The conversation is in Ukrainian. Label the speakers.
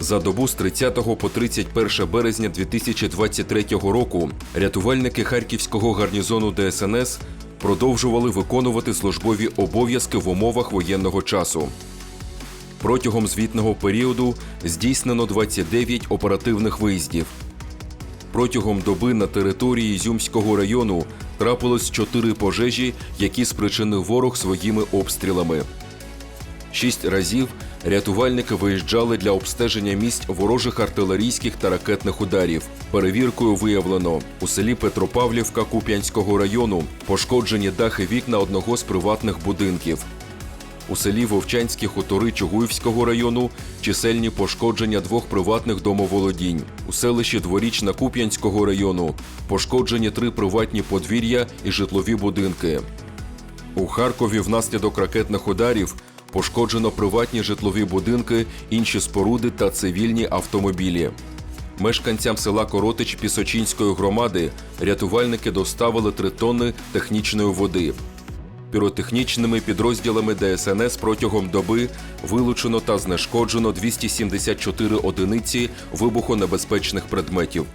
Speaker 1: За добу з 30 по 31 березня 2023 року рятувальники Харківського гарнізону ДСНС продовжували виконувати службові обов'язки в умовах воєнного часу. Протягом звітного періоду здійснено 29 оперативних виїздів. Протягом доби на території Ізюмського району трапилось 4 пожежі, які спричинив ворог своїми обстрілами. Шість разів рятувальники виїжджали для обстеження місць ворожих артилерійських та ракетних ударів. Перевіркою виявлено у селі Петропавлівка Куп'янського району пошкоджені дахи вікна одного з приватних будинків. У селі Вовчанські хутори Чугуївського району чисельні пошкодження двох приватних домоволодінь. У селищі Дворічна Куп'янського району пошкоджені три приватні подвір'я і житлові будинки. У Харкові внаслідок ракетних ударів пошкоджено приватні житлові будинки, інші споруди та цивільні автомобілі. Мешканцям села Коротич Пісочинської громади рятувальники доставили три тонни технічної води. Піротехнічними підрозділами ДСНС протягом доби вилучено та знешкоджено 274 одиниці вибухонебезпечних предметів.